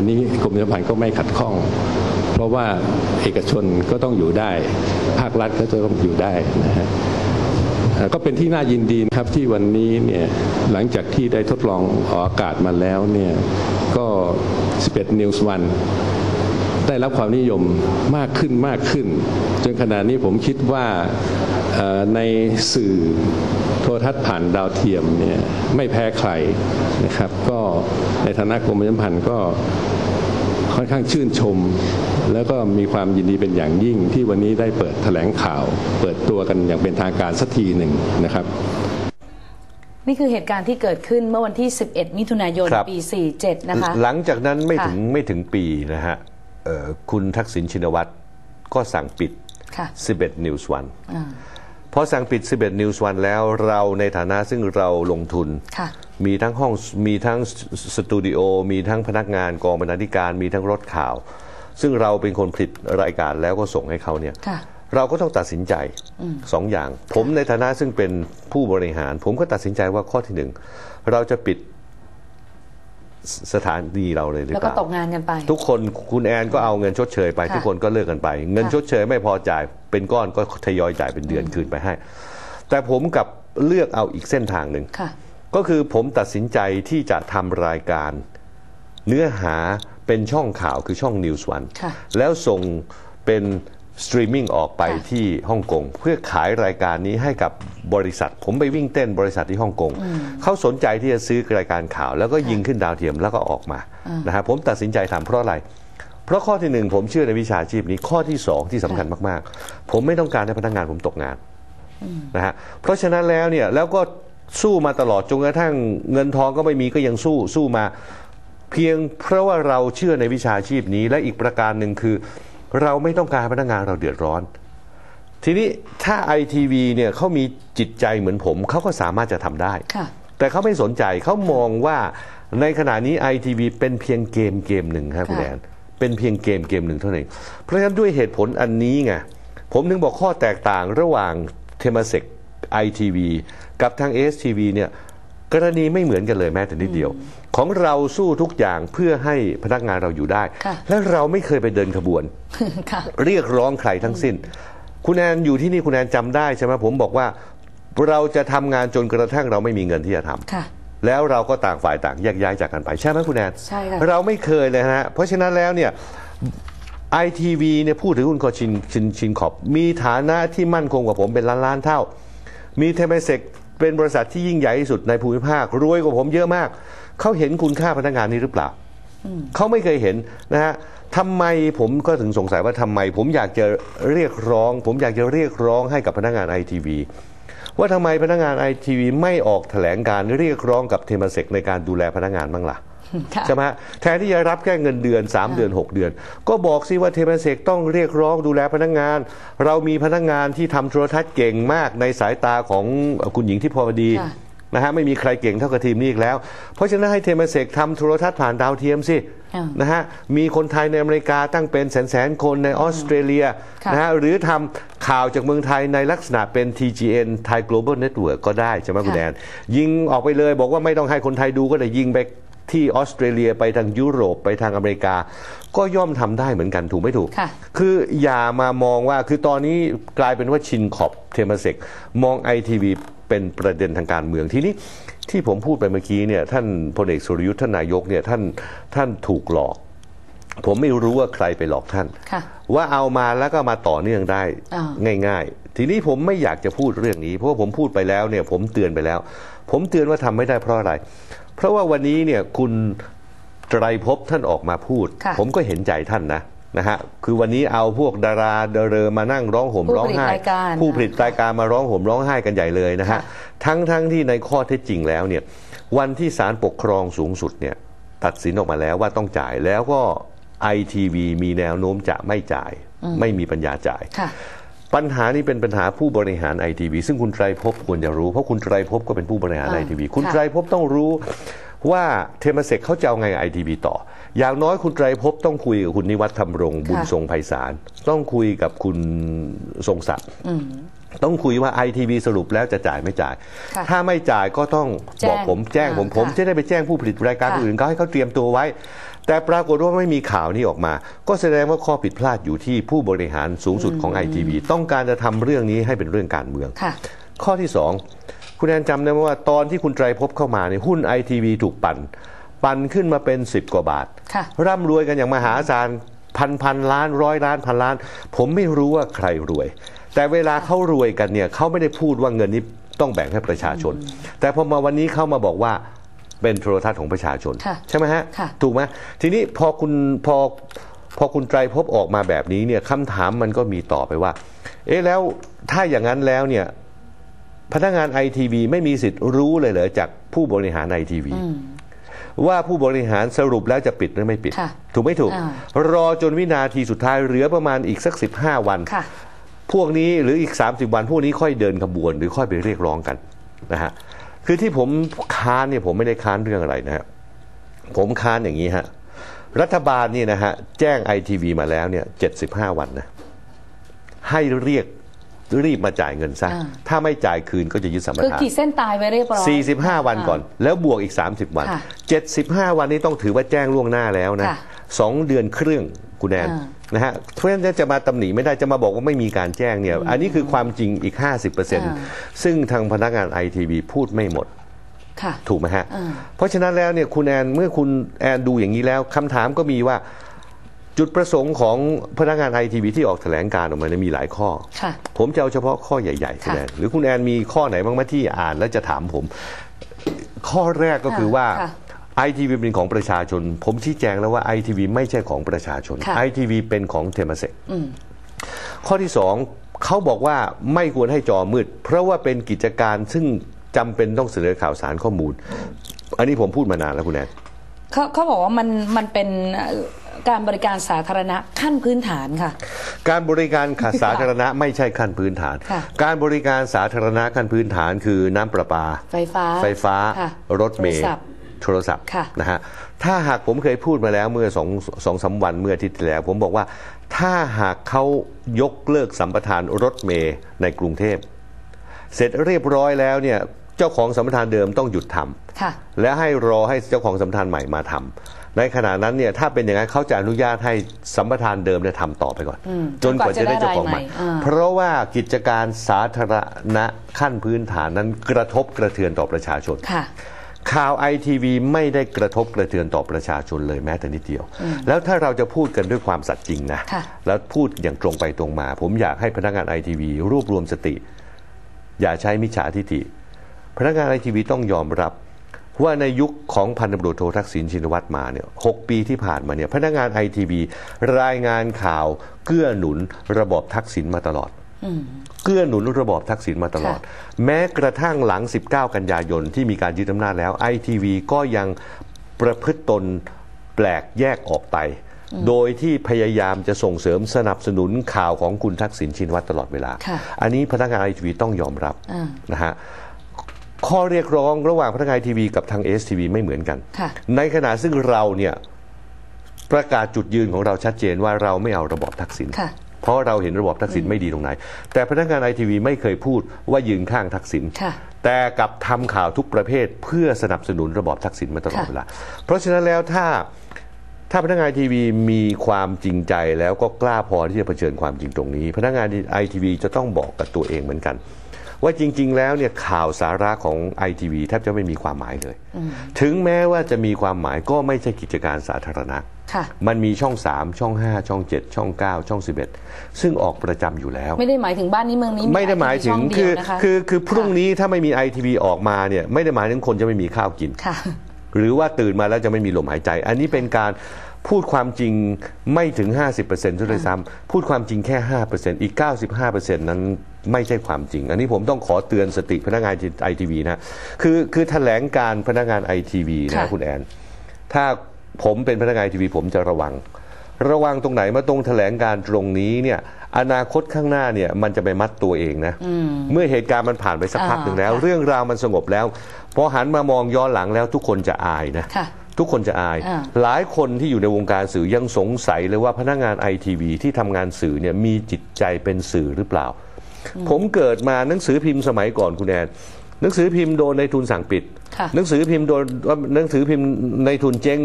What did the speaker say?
อันนี้กรมประชาสัมพันธ์ก็ไม่ขัดข้อง เพราะว่าเอกชนก็ต้องอยู่ได้ ภาครัฐก็จะต้องอยู่ได้นะฮะก็เป็นที่น่ายินดีนะครับที่วันนี้เนี่ยหลังจากที่ได้ทดลองออกอากาศมาแล้วเนี่ยก็ 11 News 1 ได้รับความนิยมมากขึ้นมากขึ้น จนขณะนี้ผมคิดว่าเอ่อในสื่อโทรทัศน์ผ่านดาวเทียมเนี่ยไม่แพ้ใครนะครับ ก็ในฐานะกรมประชาสัมพันธ์ก็ค่อนข้างชื่นชม แล้วก็มีความยินดีเป็นอย่างยิ่งที่วันนี้ได้เปิดแถลงข่าว เปิดตัวกันอย่างเป็นทางการสักทีหนึ่งนะครับ นี่คือเหตุการณ์ที่เกิดขึ้นเมื่อวันที่ 11 มิถุนายนครับปี 47 นะคะ หลังจากนั้นไม่ค่ะถึงไม่ถึงปีนะฮะเอ่อ คุณทักษิณชินวัตรก็สั่งปิดค่ะ11 News 1อ่าพอสั่งปิด 11 News 1แล้วเราในฐานะซึ่งเราลงทุนค่ะมีทั้งห้องมีทั้งสตูดิโอ มีทั้งพนักงานกองบรรณาธิการ มีทั้งรถข่าว ซึ่งเราเป็นคนผลิตรายการแล้วก็ส่งให้เขาเนี่ยค่ะเราก็ต้องตัดสินใจสองอย่าง ผมในฐานะซึ่งเป็นผู้บริหาร ผมก็ตัดสินใจว่าข้อที่หนึ่งเราจะปิด สสถานีเราเลยหรือแล้วเปก็ล่าตกงานกันไป ทุกคนคุณแอนก็เอาเงินชดเชยไป ค่ะทุกคนก็เลิกกันไป เงินค่ะ ชดเชยไม่พอจ่ายเป็นก้อนก็ทยอยจ่ายเป็นเดือนคืนไปให้ แต่ผมกับเลือกเอาอีกเส้นทางหนึ่ง ค่ะ ก็คือผมตัดสินใจที่จะทำรายการ เนื้อหาเป็นช่องข่าวคือช่อง News One ค่ะแล้วส่งเป็น สตรีมมิ่งออกไปค่ะที่ฮ่องกงเพื่อขายรายการนี้ให้กับบริษัท ผมไปวิ่งเต้นบริษัทที่ฮ่องกงเขาสนใจที่จะซื้อรายการข่าว แล้วก็ยิงขึ้นดาวเทียมแล้วก็ออกมานะฮะผมตัดสินใจทำเพราะอะไร เพราะข้อที่หนึ่งผมเชื่อในวิชาชีพนี้ข้อที่สองที่สำคัญมากๆ ผมไม่ต้องการให้พนักงานผมตกงานนะฮะเพราะฉะนั้นแล้วเนี่ยแล้วก็สู้มาตลอดจนกระทั่งเงินทองก็ไม่มีก็ยังสู้สู้มา เพียงเพราะว่าเราเชื่อในวิชาชีพนี้และอีกประการหนึ่งคือ เราไม่ต้องการให้พนักงานเราเดือดร้อน ทีนี้ถ้าไอทีวีเนี่ยเขามีจิตใจเหมือนผมเขาก็สามารถจะทำได้ ค่ะ แต่เขาไม่สนใจเขามองว่าในขณะนี้ไอทีวีเป็นเพียงเกมเกมหนึ่งครับคุณค่ะแอนเป็นเพียงเกมเกมหนึ่งเท่านั้นเองเพราะฉะนั้นด้วยเหตุผลอันนี้ไงผมถึงบอกข้อแตกต่างระหว่างเทมเซกไอทีวีกับทางเอสทีวีเนี่ย กรณีไม่เหมือนกันเลยแม้แต่นิดเดียว ของเราสู้ทุกอย่างเพื่อให้พนักงานเราอยู่ได้ค่ะและเราไม่เคยไปเดินขบวนค่ะเรียกร้องใครทั้งสิ้น คุณแอนอยู่ที่นี่คุณแอนจำได้ใช่ไหมผมบอกว่าเราจะทำงานจนกระทั่งเราไม่มีเงินที่จะทำค่ะแล้วเราก็ต่างฝ่ายต่างแยกย้ายจากกันไปใช่ไหมคุณแอนใช่ค่ะเราไม่เคยเลยนะฮะเพราะฉะนั้นแล้วเนี่ยไอทีวีเนี่ยผู้ถือหุ้นคอชินชินชินขอบมีฐานะที่มั่นคงกว่าผมเป็นล้านล้านๆเท่า มีเทมเซก เป็นบริษัทที่ยิ่งใหญ่ที่สุดในภูมิภาครวยกว่าผมเยอะมาก เขาเห็นคุณค่าพนักงานนี้หรือเปล่าเขาไม่เคยเห็นนะฮะทำไมผมก็ถึงสงสัยว่าทำไม ผมอยากจะเรียกร้อง ผมอยากจะเรียกร้องให้กับพนักงานไอทีวีว่าทำไมพนักงานไอทีวีไม่ออกแถลงการเรียกร้องกับเทมเซกในการดูแลพนักงานบ้างล่ะค่ะ ใช่ไหมฮะแทนที่จะรับแค่เงินเดือน 3 เดือน 6 เดือน ก็บอกสิว่าเทมเซกต้องเรียกร้องดูแลพนักงาน เรามีพนักงานที่ทำโทรทัศน์เก่งมากในสายตาของคุณหญิงที่พอดีค่ะนะฮะไม่มีใครเก่งเท่ากับทีมนี้อีกแล้ว เพราะฉะนั้นให้เทมเซกทำโทรทัศน์ผ่านดาวเทียมสิอ่านนะฮะมีคนไทยในอเมริกาตั้งเป็นแสนแสนๆคนในออสเตรเลียค่ะนะฮะหรือทำข่าวจากเมืองไทยในลักษณะเป็น TGN Thai Global Network ก็ได้ใช่ไหมคุณค่ะแดนยิงออกไปเลยบอกว่าไม่ต้องให้คนไทยดูก็ได้ยิงไป ที่ออสเตรเลียไปทางยุโรปไปทางอเมริกา ก็ย่อมทำได้เหมือนกันถูกไม่ถูกค่ะคืออย่ามามองว่าคือตอนนี้กลายเป็นว่าชินขอบเทมเซกมองไอทีวีเป็นประเด็นทางการเมืองทีนี้ที่ผมพูดไปเมื่อกี้เนี่ยท่านพลเอกสุรยุทธ์ท่านนายกเนี่ยท่านท่านถูกหลอก ผมไม่รู้ว่าใครไปหลอกท่านค่ะว่าเอามาแล้วก็มาต่อเนื่องได้อ่ง่าย ๆ ทีนี้ผมไม่อยากจะพูดเรื่องนี้ เพราะว่าผมพูดไปแล้วเนี่ยผมเตือนไปแล้ว ผมเตือนว่าทำไม่ได้เพราะอะไร เพราะว่าวันนี้เนี่ยคุณไตรภพท่านออกมาพูดค่ะผมก็เห็นใจท่านนะนะฮะคือวันนี้เอาพวกดาราเดอะเรอมานั่งร้องห่มผู้ร้องผลิตไห้รายการผู้ผลิตรายการมาร้องห่มร้องไห้กันใหญ่เลยนะฮะค่ะทั้งทั้งที่ในข้อเท็จจริงแล้วเนี่ยวันที่ศาลปกครองสูงสุดเนี่ยตัดสินออกมาแล้วว่าต้องจ่ายแล้วก็ไอทีวีมีแนวโน้มจะไม่จ่าย ไม่มีปัญญาจ่ายค่ะ ปัญหานี้เป็นปัญหาผู้บริหารไอทีวีซึ่งคุณไตรภพควรจะรู้ เพราะคุณไตรภพก็เป็นผู้บริหารอ่าไอทีวีคุณค่ะไตรภพต้องรู้ว่าเทมเซกเขาจะเอาไงไอทีวีต่อ อย่างน้อยคุณไตรภพต้องคุยกับคุณนิวัฒน์ธรรมรงค์บุญทรงไพศาลต้องคุยกับคุณทรงศักดิ์ ต้องคุยว่าไอทีวีสรุปแล้วจะจ่ายไม่จ่าย ค่ะถ้าไม่จ่ายก็ต้องแจ้งบอกผมแจ้งผม อ่าผมค่ะจะได้ไปแจ้งผู้ผลิตรายการค่ะคนอื่นเขาให้เขาเตรียมตัวไว้ แต่ปรากฏว่าไม่มีข่าวนี้ออกมา ก็แสดงว่าข้อผิดพลาดอยู่ที่ผู้บริหารสูงสุดของไอทีวีต้องการจะทำเรื่องนี้ให้เป็นเรื่องการเมือง ค่ะ ข้อที่สองคุณแอนจำได้ไหมว่าตอนที่คุณไตรภพเข้ามาเนี่ยหุ้นไอทีวีถูกปั่นปั่นขึ้นมาเป็น 10 กว่าบาท ค่ะร่ำรวยกันอย่างมหาศาลพันพันล้านร้อยล้านพันล้าน ผมไม่รู้ว่าใครรวย แต่เวลาเขารวยกันเนี่ยเขาไม่ได้พูดว่าเงินนี้ต้องแบ่งให้ประชาชน แต่พอมาวันนี้เขามาบอกว่าเป็นโทรทัศน์ของประชาชนค่ะใช่ไหมฮะค่ะถูกไหมทีนี้พอคุณพอพอคุณไตรภพออกมาแบบนี้เนี่ยคำถามมันก็มีต่อไปว่า เอ๊ะแล้วถ้าอย่างนั้นแล้วเนี่ยพนักงานไอทีวีไม่มีสิทธิ์รู้เลยเหรอจากผู้บริหารไอทีวีว่าผู้บริหารสรุปแล้วจะปิดหรือไม่ปิดค่ะถูกไม่ถูกอ่ารอจนวินาทีสุดท้ายเหลือประมาณอีกสัก 15 วันค่ะ พวกนี้หรืออีก 30 วันพวกนี้ค่อยเดินขบวนหรือค่อยไปเรียกร้องกันนะฮะคือที่ผมค้านเนี่ยผมไม่ได้ค้านเรื่องอะไรนะฮะผมค้านอย่างนี้ฮะรัฐบาลเนี่ยนะฮะแจ้งไอทีวีมาแล้วเนี่ย75วันนะให้เรียกรีบมาจ่ายเงินซะอ่าถ้าไม่จ่ายคืนก็จะยึดสัมปคือทานขีดเส้นตายไว้เรียบร้อย 45 วันก่อน แล้วบวกอีก 30 วันค่ะ75 วันนี้ต้องถือว่าแจ้งล่วงหน้าแล้วนะค่ะสองเดือนครึ่ง คุณแอนอ่านะฮะเพราะฉะนั้นจะมาตำหนิไม่ได้จะมาบอกว่าไม่มีการแจ้งเนี่ยอันนี้คือความจริงอีก 50%ซึ่งทางพนักงานไอทีวีพูดไม่หมดค่ะถูกไหมฮะอ่าเพราะฉะนั้นแล้วเนี่ยคุณแอนเมื่อคุณแอนดูอย่างนี้แล้วคำถามก็มีว่าจุดประสงค์ของพนักงานไอทีวีที่ออกแถลงการออกมาเนี่ยมีหลายข้อค่ะผมจะเอาเฉพาะข้อใหญ่ๆคุณค่ะแอนหรือคุณแอนมีข้อไหนบ้างไหมที่อ่านแล้วจะถามผม ข้อแรกก็คือว่าค่ะ ไอทีวีเป็นของประชาชน ผมชี้แจงแล้วว่าไอทีวีไม่ใช่ของประชาชนค่ะไอทีวีเป็นของเทมเซกข้อที่สองเขาบอกว่าไม่ควรให้จอมืด เพราะว่าเป็นกิจการซึ่งจำเป็นต้องเสนอข่าวสารข้อมูล อันนี้ผมพูดมานานแล้วคุณแอนเขาเขาบอกว่ามันมันเป็นเอ่อการบริการสาธารณะขั้นพื้นฐานค่ะ การบริการขาสาธารณะไม่ใช่ขั้นพื้นฐานค่ะการบริการสาธารณะขั้นพื้นฐานคือน้ำประปา ไฟฟ้า ไฟฟ้าค่ะรถเมล์ โทรศัพท์โทรศัพท์ค่ะนะฮะถ้าหากผมเคยพูดมาแล้วเมื่อสองสองสามวันเมื่ออาทิตย์ที่แล้ว ผมบอกว่าถ้าหากเขายกเลิกสัมปทานรถเมล์ในกรุงเทพ เสร็จเรียบร้อยแล้วเนี่ยเจ้าของสัมปทานเดิมต้องหยุดทำค่ะและให้รอให้เจ้าของสัมปทานใหม่มาทำในขณะนั้นเนี่ยถ้าเป็นอย่างนั้นเขาจะอนุญาตให้สัมปทานเดิมเนี่ยทำต่อไปก่อนอืมจนกว่าจะได้เจ้าของใหม่จนกว่าจะได้รายใหม่อ่าเพราะว่ากิจการสาธารณะขั้นพื้นฐานนั้นกระทบกระเทือนต่อประชาชนค่ะ ข่าวไอทีวีไม่ได้กระทบกระเทือนต่อประชาชนเลยแม้แต่นิดเดียว แล้วถ้าเราจะพูดกันด้วยความสัตย์จริงนะค่ะแล้วพูดอย่างตรงไปตรงมา ผมอยากให้พนักงานไอทีวีรวบรวมสติ อย่าใช้มิจฉาทิฐิพนักงานไอทีวีต้องยอมรับว่าในยุคของพันตำรวจโททักษิณชินวัตรมาเนี่ยหกปีที่ผ่านมาเนี่ยพนักงานไอทีวีรายงานข่าวเกื้อหนุนระบอบทักษิณมาตลอด เกื้อหนุนระบอบทักษิณมาตลอด แม้กระทั่งหลัง 19 กันยายนที่มีการยึดอำนาจแล้วไอทีวีก็ยังประพฤติตนแปลกแยกออกไป โดยที่พยายามจะส่งเสริมสนับสนุนข่าวของคุณทักษิณชินวัตรตลอดเวลาค่ะอันนี้พนักงานไอทีวีต้องยอมรับอ่านะฮะข้อเรียกร้องระหว่างพนักงานทีวีกับทางเอสทีวีไม่เหมือนกันค่ะในขณะซึ่งเราเนี่ยประกาศจุดยืนของเราชัดเจนว่าเราไม่เอาระบอบทักษิณค่ะเพ ราะเราเห็นระบอบทักษิณไม่ดีตรงไหน แต่พนักงานไอทีวีไม่เคยพูดว่ายืนข้างทักษิณค่ะแต่กลับทำข่าวทุกประเภทเพื่อสนับสนุนระบอบทักษิณมาตลอดค่ะเวลาเพราะฉะนั้นแล้วถ้าถ้าพนักงานทีวีมีความจริงใจแล้วก็กล้าพอที่จะเผชิญความจริงตรงนี้ พนักงานไอทีวีจะต้องบอกกับตัวเองเหมือนกัน ว่าจริง ๆ แล้วเนี่ยข่าวสาระของไอทีวีแทบจะไม่มีความหมายเลย ถึงแม้ว่าจะมีความหมายก็ไม่ใช่กิจการสาธารณะค่ะ มันมีช่อง 3 ช่อง 5 ช่อง 7 ช่อง 9 ช่อง 11 ซึ่งออกประจำอยู่แล้ว ไม่ได้หมายถึงบ้านนี้เมืองนี้ไม่ได้หมายถึงช่คืเดีอวนะคะคือคือพรุ่งนี้ถ้าไม่มีไอทีวีออกมาเนี่ยไม่ได้หมายถึงคนจะไม่มีข้าวกินค่ะหรือว่าตื่นมาแล้วจะไม่มีลมหายใจ อันนี้เป็นการพูดความจริงไม่ถึง 50%ซะด้วยซ้ำพูดความจริงแค่ 5%อีก 95%นั้นไม่ใช่ความจริง อันนี้ผมต้องขอเตือนสติพนักงานไอทีวีนะ คือคือแถลงการพนักงานไอทีวีนะค่ะคุณแอน ถ้า ผมเป็นพนักงานไอทีวีผมจะระวัง ระวังตรงไหนมาตรงแถลงการตรงนี้เนี่ยอนาคตข้างหน้าเนี่ยมันจะไปมัดตัวเองนะเมื่อเหตุการณ์มันผ่านไปสักพักหนึ่งแล้วอ่าค่ะเรื่องราวมันสงบแล้วพอหันมามองย้อนหลังแล้วทุกคนจะอายนะค่ะทุกคนจะอายอ่าหลายคนที่อยู่ในวงการสื่อยังสงสัยเลยว่าพนักงานไอทีวีที่ทำงานสื่อเนี่ยมีจิตใจเป็นสื่อหรือเปล่า ผมเกิดมาหนังสือพิมพ์สมัยก่อนคุณแอนหนังสือพิมพ์โดนในทุนสั่งปิดค่ะหนังสือพิมพ์โดนหนังสือพิมพ์ในทุนเจ๊ง